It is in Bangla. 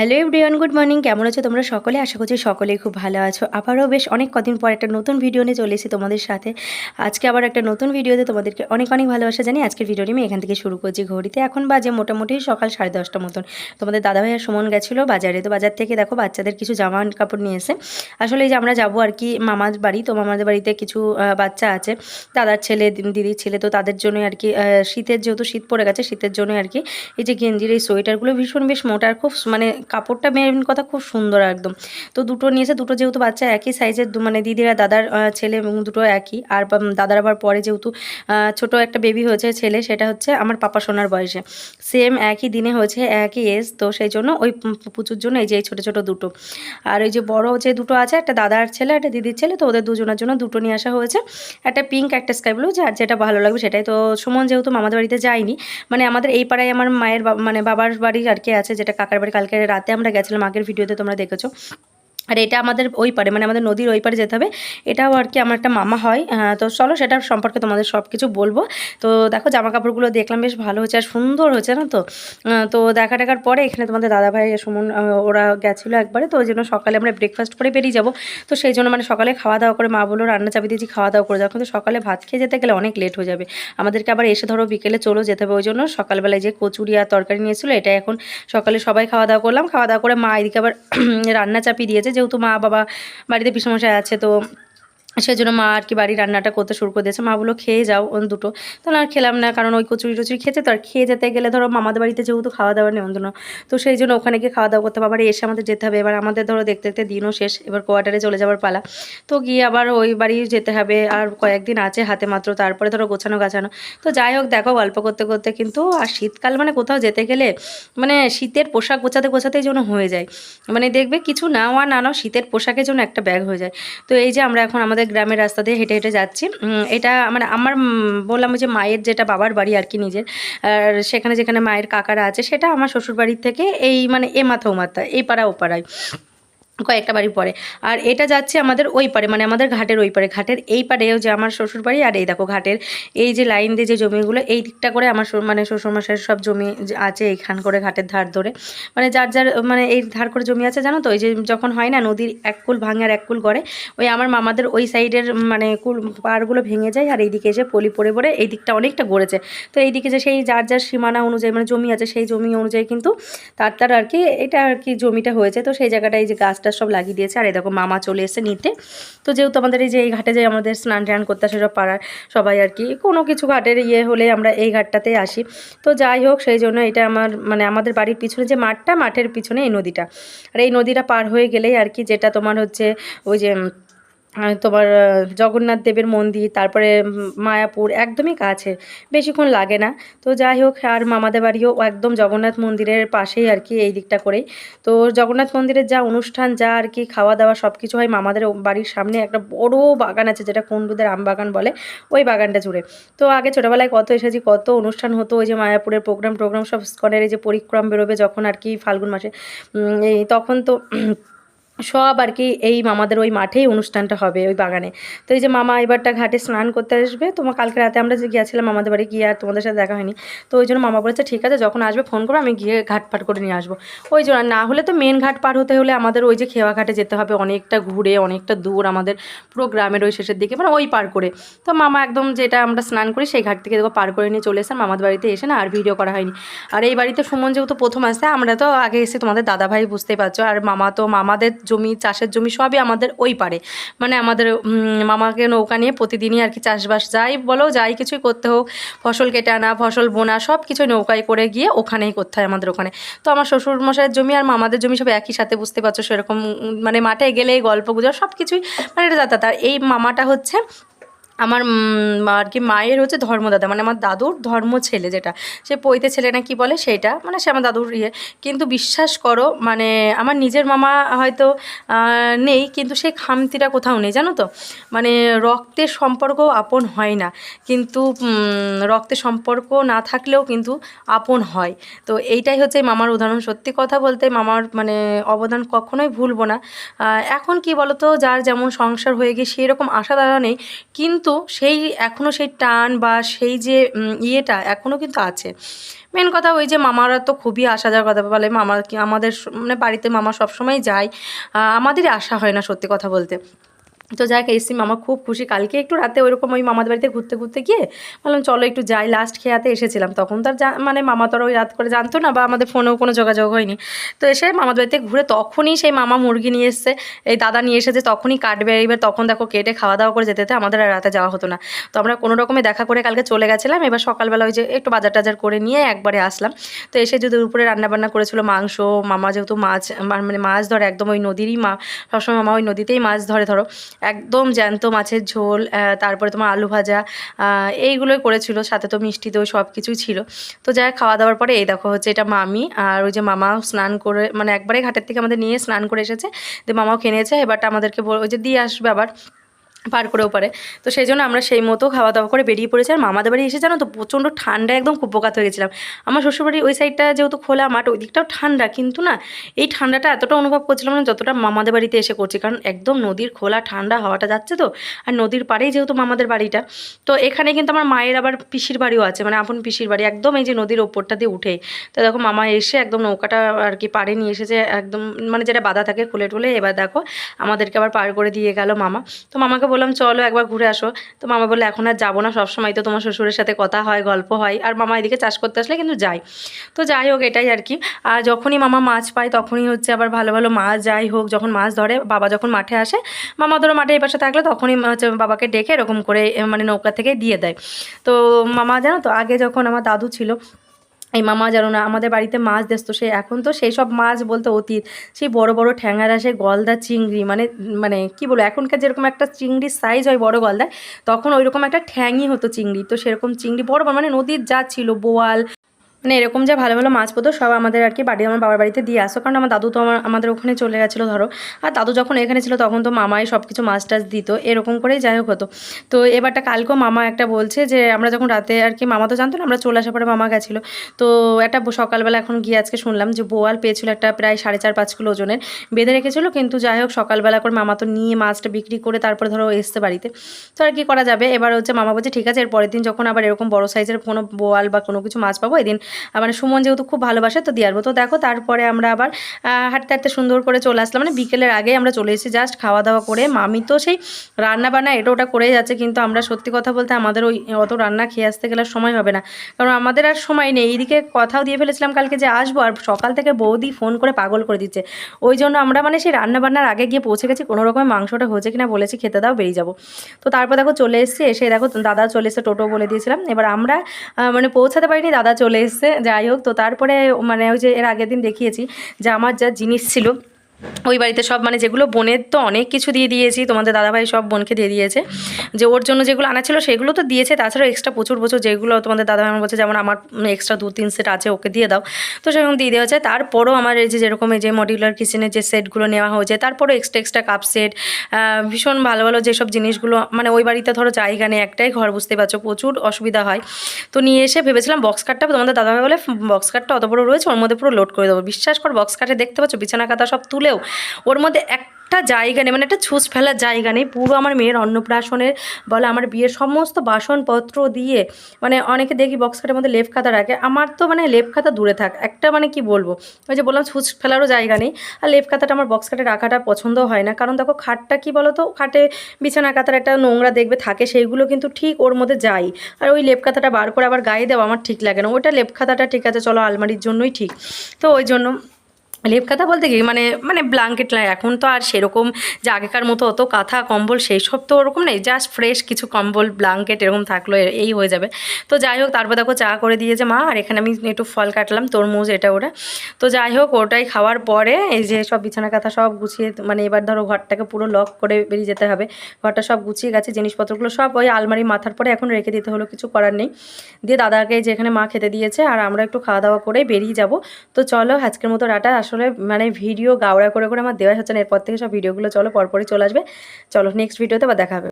Hello everyone, good morning. কেমন আছো তোমরা সকলে? আশা করছি সকলেই খুব ভালো আছো। আবারও বেশ অনেক কদিন পর একটা নতুন ভিডিও নিয়ে চলে এসেছি তোমাদের সাথে। আজকে আবার একটা নতুন ভিডিওতে তোমাদেরকে অনেক অনেক ভালোবাসা জানি আজকের ভিডিওটি আমি এখান থেকে শুরু করছি ঘড়িতে। এখন বাজে মোটামুটি সকাল সাড়ে দশটা মতন। তোমাদের দাদাভাই আর সুমন গেছিল বাজারে। তো বাজার থেকে দেখো বাচ্চাদের কিছু জামা কাপড় নিয়ে এসে। আসলে এই যে আমরা যাব আর কি মামার বাড়ি, তো মামাদের বাড়িতে কিছু বাচ্চা আছে। দাদার ছেলে দিদির ছেলে, তো তাদের জন্য আর কি শীতের যেহেতু শীত পড়ে গেছে, শীতের জন্য আর কি এই যে গেঞ্জির এই সোয়েটারগুলো ভীষণ বেশ মোটা খুব মানে কাপড়টা মেন কথা খুব সুন্দর একদম। তো দুটো নিয়েছে, দুটো যেহেতু বাচ্চা একই সাইজের মানে দিদিরা দাদার ছেলে এবং দুটো একই। আর দাদার আবার পরে যেহেতু ছোট একটা বেবি হয়েছে ছেলে, সেটা হচ্ছে আমার পাপা সোনার বয়সে। সেম একই দিনে হয়েছে, একই এজ তো সেই জন্য ওই পুচুর জন্য এই যে এই ছোটো ছোটো দুটো। আর ওই যে বড় যে দুটো আছে, একটা দাদার ছেলে, একটা দিদির ছেলে, তো ওদের দুজনের জন্য দুটো নিয়ে আসা হয়েছে। একটা পিঙ্ক একটা স্কাই ব্লু যার যেটা ভালো লাগবে সেটাই। তো সুমন যেহেতু মামাদের বাড়িতে যায়নি মানে আমাদের এই পাড়ায় আমার মায়ের মানে বাবার বাড়ি আর কি আছে, যেটা কাকার বাড়ি কালকে রাতে আমরা গেছিলাম আগের ভিডিওতে তোমরা দেখেছ। আর এটা আমাদের ওই পারে মানে আমাদের নদীর ওই পারে যেতে হবে। এটাও আর কি আমার একটা মামা হয়। তো চলো সেটা সম্পর্কে তোমাদের সব কিছু বলব। তো দেখো জামা কাপড়গুলো দেখলাম বেশ ভালো হচ্ছে আর সুন্দর হচ্ছে না তো। তো দেখা টাকার পরে এখানে তোমাদের দাদাভাই সুমন ওরা গেছিল একবারে। তো ওই জন্য সকালে আমরা ব্রেকফাস্ট করে বেরিয়ে যাব। তো সেই জন্য মানে সকালে খাওয়া দাওয়া করে মা বলল, রান্না চাবি দিয়েছি, খাওয়া দাওয়া করে যাও। কিন্তু সকালে ভাত খেয়ে যেতে গেলে অনেক লেট হয়ে যাবে। আমাদেরকে আবার এসে ধরো বিকেলে চলো যেতে হবে। ওই জন্য সকালবেলায় যে কচুরি আর তরকারি নিয়েছিল, এটা এখন সকালে সবাই খাওয়া দাওয়া করলাম। খাওয়া দাওয়া করে মা এদিকে আবার রান্না চাপিয়ে দিয়েছে যেহেতু মা বাবা বাড়িতে পিসমশাই আছে তো সেই জন্য মা আর কি বাড়ি রান্নাটা করতে শুরু করে দিয়েছে। মা বলো খেয়ে যাও দুটো। তো না আর খেলাম না, কারণ ওই কচুরি টচুরি খেয়েছে তো আর খেয়ে যেতে গেলে ধরো মামাদের বাড়িতে যেহেতু খাওয়া দাওয়া নিমন্ত্রণ তো সেই জন্য ওখানে গিয়ে খাওয়া দাওয়া করতে হবে। আবার এসে আমাদের যেতে হবে। এবার আমাদের ধরো দেখতে দেখতে দিনও শেষ, এবার কোয়ার্টারে চলে যাওয়ার পালা। তো গিয়ে আবার ওই বাড়ি যেতে হবে। আর কয়েকদিন আছে হাতে মাত্র, তারপরে ধরো গোছানো গাছানো। তো যাই হোক, দেখো গল্প করতে করতে কিন্তু আর শীতকাল মানে কোথাও যেতে গেলে মানে শীতের পোশাক গোছাতে গোছাতেই যেন হয়ে যায়। মানে দেখবে কিছু নাও আর না নাও, শীতের পোশাকের জন্য একটা ব্যাগ হয়ে যায়। তো এই যে আমরা এখন আমাদের গ্রামের রাস্তা দিয়ে হেঁটে হেঁটে যাচ্ছি। এটা মানে আমার বললাম যে মায়ের যেটা বাবার বাড়ি আর কি নিজের। আর সেখানে যেখানে মায়ের কাকারা আছে, সেটা আমার শ্বশুরবাড়ির থেকে এই মানে এ মাথা ও মাথা, এই পাড়া ও পাড়ায়। কয়েকটা বাড়ি পরে আর এটা যাচ্ছে আমাদের ওই পারে মানে আমাদের ঘাটের ওই পারে ঘাটের এই পারেও যে আমার শ্বশুর বাড়ি আর এই দেখো ঘাটের এই যে লাইন দিয়ে যে জমিগুলো, এই দিকটা করে আমার মানে শ্বশুরমশাইয়ের সব জমি আছে এইখান করে ঘাটের ধার ধরে। মানে যার যার মানে এই ধার করে জমি আছে, জানো তো? ওই যে যখন হয় না, নদীর এক কুল ভাঙে আর এক কুল করে ওই আমার মামাদের ওই সাইডের মানে কুল পাড়গুলো ভেঙে যায়, আর এইদিকে এসে পলি পড়ে পড়ে এই দিকটা অনেকটা গড়েছে। তো এইদিকে যে সেই যার যার সীমানা অনুযায়ী মানে জমি আছে সেই জমি অনুযায়ী কিন্তু তার তার আর কি, এটা আর কি জমিটা হয়েছে। তো সেই জায়গাটায় এই যে গাছটা সব লাগিয়ে দিয়েছে। আর এরকম মামা চলে এসে নিতে। তো যেহেতু আমাদের এই যে এই ঘাটে যে আমাদের স্নান টান করতে আসে সব পাড়ার সবাই আর কি, কোনো কিছু ঘাটের ইয়ে হলে আমরা এই ঘাটটাতেই আসি। তো যাই হোক, সেই জন্য এটা আমার মানে আমাদের বাড়ির পিছনে যে মাঠটা, মাঠের পিছনে এই নদীটা। আর এই নদীটা পার হয়ে গেলেই আর কি যেটা তোমার হচ্ছে ওই যে তোমার জগন্নাথ দেবের মন্দির, তারপরে মায়াপুর একদমই কাছে, বেশিক্ষণ লাগে না। তো যাই হোক, আর মামাদের বাড়িও একদম জগন্নাথ মন্দিরের পাশেই আর কি এই দিকটা করেই। তো জগন্নাথ মন্দিরের যা অনুষ্ঠান, যা আর কি খাওয়া দাওয়া সব কিছু হয় মামাদের বাড়ির সামনে, একটা বড় বাগান আছে, যেটা কুন্ডুদের আম বাগান বলে, ওই বাগানটা জুড়ে। তো আগে ছোটোবেলায় কত এসেছি, কত অনুষ্ঠান হতো, ওই যে মায়াপুরের প্রোগ্রাম টোগ্রাম সব স্কনের এই যে পরিক্রম বেরোবে যখন আর কি ফাল্গুন মাসে এই তখন তো সব আর কি এই মামাদের ওই মাঠেই অনুষ্ঠানটা হবে, ওই বাগানে। তো এই যে মামা এবারটা ঘাটে স্নান করতে আসবে তোমার কালকে রাতে আমরা যে গিয়েছিলাম আমাদের বাড়ি গিয়ে আর তোমাদের সাথে দেখা হয়নি, তো ওই জন্য মামা বলেছে, ঠিক আছে, যখন আসবে ফোন করো, আমি গিয়ে ঘাট পার করে নিয়ে আসব। ওই জন্য না হলে তো মেন ঘাট পার হতে হলে আমাদের ওই যে খেওয়া ঘাটে যেতে হবে, অনেকটা ঘুরে, অনেকটা দূর আমাদের পুরো গ্রামের ওই শেষের দিকে মানে ওই পার করে। তো মামা একদম যেটা আমরা স্নান করি, সেই ঘাট থেকে দেখো পার করে নিয়ে চলে এসে মামাদের বাড়িতে এসে না আর ভিডিও করা হয়নি। আর এই বাড়িতে সুমন যেহেতু প্রথম আসছে, আমরা তো আগে এসে তোমাদের দাদাভাই বুঝতেই পারছ, আর মামা তো মামাদের জমি, চাষের জমি সবই আমাদের ওই পারে মানে আমাদের মামাকে নৌকা নিয়ে প্রতিদিনই আর কি চাষবাস যাই বলো, যাই কিছুই করতে হোক, ফসল কেটে আনা, ফসল বোনা সব কিছুই নৌকায় করে গিয়ে ওখানেই করতে হয় আমাদের ওখানে। তো আমার শ্বশুর মশাইয়ের জমি আর মামাদের জমি সব একই সাথে, বুঝতে পারছ সেরকম মানে মাঠে গেলে গল্প গুজব সব কিছুই মানে এটা যাতায়াত। আর এই মামাটা হচ্ছে আমার আর কি মায়ের হচ্ছে ধর্মদাদা মানে আমার দাদুর ধর্ম ছেলে যেটা, সে পৈতে ছেলে না কি বলে সেইটা মানে সে আমার দাদুর ইয়ে। কিন্তু বিশ্বাস করো মানে আমার নিজের মামা হয়তো নেই, কিন্তু সেই খামতিটা কোথাও নেই, জানো তো? মানে রক্তের সম্পর্ক আপন হয় না, কিন্তু রক্তের সম্পর্ক না থাকলেও কিন্তু আপন হয়। তো এইটাই হচ্ছে মামার উদাহরণ। সত্যি কথা বলতে মামার মানে অবদান কখনোই ভুলবো না। এখন কি বলতো, যার যেমন সংসার হয়ে গিয়ে সেই রকম আশা দ্বারা নেই, কিন্তু কিন্তু সেই এখনও সেই টান বা সেই যে ইয়েটা এখনও কিন্তু আছে। মেন কথা ওই যে মামারা তো খুবই আসা যাওয়ার কথা বলে, মামা আমাদের মানে বাড়িতে মামা সবসময় যায়। আমাদেরই আসা হয় না সত্যি কথা বলতে। তো যাক এসি মামা খুব খুশি। কালকে একটু রাতে ওইরকম ওই মামাদের বাড়িতে ঘুরতে ঘুরতে গিয়ে বললাম, চলো একটু যাই। লাস্ট খেয়াতে এসেছিলাম। তখন তার মানে মামা তো ওই রাত করে জানতো না বা আমাদের ফোনেও কোনো যোগাযোগ হয়নি। তো এসে মামাদের বাড়িতে ঘুরে তখনই সেই মামা মুরগি নিয়ে এসছে, এই দাদা নিয়ে এসেছে, তখনই কাটবে। এবার তখন দেখো কেটে খাওয়া দাওয়া করে যেতে আমাদের আর রাতে যাওয়া হতো না। তো আমরা কোনো রকমে দেখা করে কালকে চলে গেছিলাম। এবার সকালবেলা ওই যে একটু বাজার টাজার করে নিয়ে একবারে আসলাম। তো এসে যদি দুপুরে রান্নাবান্না করেছিল মাংস, মামা যেহেতু মাছ মানে মাছ ধরে একদম ওই নদীরই মা, সবসময় মামা ওই নদীতেই মাছ ধরে ধরো। একদম জ্যান্ত মাছের ঝোল তারপরে তোমার আলু ভাজা এইগুলোই করেছিল। সাথে তো মিষ্টি দই সব কিছুই ছিল। তো যাই খাওয়া দাওয়ার পরে এই দেখো হচ্ছে এটা মামি আর ওই যে মামা স্নান করে মানে একবারে ঘাটের থেকে আমাদের নিয়ে স্নান করে এসেছে। দিয়ে মামাও খেয়ে নিয়েছে। এবারটা আমাদেরকে ওই যে দিয়ে আসবে আবার। পার করেও পারে। তো সেই জন্য আমরা সেই মতো খাওয়া দাওয়া করে বেরিয়ে পড়েছি। আর মামাদের বাড়ি এসে জানো তো, প্রচণ্ড ঠান্ডা একদম খুব কুপোকাত হয়ে গেছিলাম। আমার শ্বশুরবাড়ির ওই সাইডটা যেহেতু খোলা, মাঠ ওই দিকটাও ঠান্ডা, কিন্তু না, এই ঠান্ডাটা এতটা অনুভব করছিলাম না যতটা মামাদের বাড়িতে এসে করছি। কারণ একদম নদীর খোলা, ঠান্ডা হাওয়াটা যাচ্ছে তো, আর নদীর পাড়েই যেহেতু মামাদের বাড়িটা, তো এখানে কিন্তু আমার মায়ের আবার পিসির বাড়িও আছে মানে আপন পিসির বাড়ি, একদম এই যে নদীর ওপরটা দিয়ে উঠে। তো দেখো, মামা এসে একদম নৌকাটা আর কি পাড়ে নিয়ে এসেছে, একদম মানে যেটা বাধা থাকে, খুলে টুলে, এবার দেখো, আমাদেরকে আবার পার করে দিয়ে গেল মামা। তো মামাকে বললাম, চলো একবার ঘুরে আসো। তো মামা বলল, এখন আর যাব না, সবসময় তো তোমার শ্বশুরের সাথে কথা হয়, গল্প হয়। আর মামা এদিকে চাষ করতে আসলে কিন্তু যাই তো যাই হোক, এটাই আর কি। আর যখনই মামা মাছ পায়, তখনই হচ্ছে আবার ভালো ভালো মাছ যাই হোক, যখন মাছ ধরে, বাবা যখন মাঠে আসে, মামা ধরো মাঠে এই পাশে থাকলে তখনই হচ্ছে বাবাকে ডেকে এরকম করে মানে নৌকা থেকে দিয়ে দেয়। তো মামা জানো তো, আগে যখন আমার দাদু ছিল এই মামা জানো না, আমাদের বাড়িতে মাছ দেশ তো সে এখন তো সেই সব মাছ বলতে অতীত। সেই বড় বড় ঠ্যাঙার আসে গলদা চিংড়ি মানে মানে কি বলব, এখনকার যেরকম একটা চিংড়ির সাইজ হয় বড় গলদায়, তখন ওইরকম একটা ঠ্যাঙই হতো চিংড়ি। তো সেরকম চিংড়ি বড় বড় মানে নদীর যা ছিল, বোয়াল মানে এরকম যা ভালো ভালো মাছ পেতো সব আমাদের আর কি বাড়ি আমার বাবার বাড়িতে দিয়ে আসতো। কারণ আমার দাদু তো আমার, আমাদের ওখানে চলে গেছিল ধরো। আর দাদু যখন এখানে ছিল তখন তো মামাই সব কিছু মাছ টাছ দিত, এরকম করেই যাই হোক হতো। তো এবারটা কালকেও মামা একটা বলছে যে, আমরা যখন রাতে আর কি মামা তো জানতো না, আমরা চলে আসার পরে মামা গেছিল। তো একটা সকালবেলা এখন গিয়ে আজকে শুনলাম যে বোয়াল পেয়েছিল একটা প্রায় সাড়ে চার পাঁচ কিলো ওজনের বেঁধে রেখেছিল। কিন্তু যাই হোক, সকালবেলা করে মামা তো নিয়ে মাছটা বিক্রি করে তারপরে ধরো এসছে বাড়িতে। তো আর কি করা যাবে? এবার হচ্ছে মামা বলছে, ঠিক আছে, এর পরের দিন যখন আবার এরকম বড় সাইজের কোনো বোয়াল বা কোনো কিছু মাছ পাবো, এদিন মানে সুমন যেহেতু খুব ভালোবাসে, তো দিয়ে আসব। তো দেখো, তারপরে আমরা আবার হাঁটতে হাঁটতে সুন্দর করে চলে আসলাম। মানে বিকেলের আগে আমরা চলে এসেছি জাস্ট খাওয়া দাওয়া করে। মামি তো সেই রান্না বান্না এটা ওটা করেই যাচ্ছে, কিন্তু আমরা সত্যি কথা বলতে আমাদের ওই, অত রান্না খেয়ে আসতে গেলে সময় হবে না। কারণ আমাদের আর সময় নেই। এইদিকে কথাও দিয়ে ফেলেছিলাম কালকে যে আসব, আর সকাল থেকে বৌদি ফোন করে পাগল করে দিচ্ছে। ওই জন্য আমরা মানে সেই রান্না বান্নার আগে গিয়ে পৌঁছে গেছি, কোনো রকমের মাংসটা হয়েছে কিনা বলেছি, খেতে দাও, বেরিয়ে যাব। তো তারপর দেখো চলে এসেছি, এসে দেখো দাদা চলে এসে টোটো বলে দিয়েছিলাম। এবার আমরা মানে পৌঁছাতে পারিনি, দাদা চলে এসছে। যাই হোক, তো তারপরে মানে ওই যে এর আগের দিন দেখিয়েছি যে আমার যা জিনিস ছিল ওই বাড়িতে সব মানে যেগুলো বোনের তো অনেক কিছু দিয়ে দিয়েছি, তোমাদের দাদাভাই সব বোনকে দিয়ে দিয়েছে। যে ওর জন্য যেগুলো আনা ছিল সেগুলো তো দিয়েছে, তাছাড়াও এক্সট্রা প্রচুর প্রচুর যেগুলো তোমাদের দাদাভাই আমার বলছে, যেমন আমার এক্সট্রা দু তিন সেট আছে, ওকে দিয়ে দাও। তো সেরকম দিয়ে দেওয়া যায়। তারপরও আমার এই যে যেরকম এই যে মডিউলার কিচেনের যে সেটগুলো নেওয়া হয়েছে, তারপরও এক্সট্রা এক্সট্রা কাপ সেট ভীষণ ভালো ভালো যেসব জিনিসগুলো মানে ওই বাড়িতে ধরো জায়গা নেই একটাই, ঘর বুঝতে পারছ, প্রচুর অসুবিধা হয়। তো নিয়ে এসে ভেবেছিলাম বক্স কাটটা তোমাদের দাদাভাই বলে বক্স কাটটা অত বড় রয়েছে, ওর মধ্যে পুরো লোড করে দেবো। বিশ্বাস কর বক্স কাটে দেখতে পাচ্ছ, বিছানা কাতা সব তুলেও ওর মধ্যে এক একটা জায়গা নেই মানে একটা ছুঁচ ফেলার জায়গা নেই। পুরো আমার মেয়ের অন্নপ্রাশনের বলে আমার বিয়ের সমস্ত বাসনপত্র দিয়ে মানে অনেকে দেখি বক্স কাটের মধ্যে লেপ খাতা রাখে। আমার তো মানে লেপ খাতা দূরে থাক। একটা মানে কি বলব? ওই যে বললাম ছুঁচ ফেলারও জায়গা নেই। আর লেপ খাতাটা আমার বক্স কাটে রাখাটা পছন্দ হয় না। কারণ দেখো খাটটা কি বলো তো? খাটে বিছানা কাতার একটা নোংরা দেখবে, থাকে সেইগুলো কিন্তু ঠিক ওর মধ্যে যাই আর ওই লেপ খাতাটা বার করে আবার গায়ে দেওয়া আমার ঠিক লাগে না। ওটা লেপ খাতাটা ঠিক আছে, চলো আলমারির জন্যই ঠিক। তো ওই জন্য লেপ কাঁথা বলতে কি মানে মানে ব্ল্যাঙ্কেট নয় এখন তো আর সেরকম যে আগেকার মতো অত কাঁথা, কম্বল সেই সব তো ওরকম নেই জাস্ট ফ্রেশ কিছু কম্বল ব্ল্যাঙ্কেট এরকম থাকল এই হয়ে যাবে। তো যাই হোক, তারপর দেখো চা করে দিয়েছে মা, আর এখানে আমি একটু ফল কাটলাম, তরমুজ এটা ওটা। তো যাই হোক, ওটাই খাওয়ার পরে এই যে সব বিছানা কাঁথা সব গুছিয়ে মানে এবার ধরো ঘরটাকে পুরো লক করে বেরিয়ে যেতে হবে। ঘরটা সব গুছিয়ে গেছে, জিনিসপত্রগুলো সব ওই আলমারি মাথার পরে এখন রেখে দিতে হলো, কিছু করার নেই। দিয়ে দাদাকে যেখানে মা খেতে দিয়েছে, আর আমরা একটু খাওয়া দাওয়া করে বেরিয়ে যাব। তো চলো, আজকের মতো রাটা আসলে মানে ভিডিও গাওড়া করে করে আমার দেওয়া হচ্ছে না। এরপর থেকে সব ভিডিওগুলো চলো, পরপরই চলে আসবে। চলো নেক্সট ভিডিওতে আবার দেখা হবে।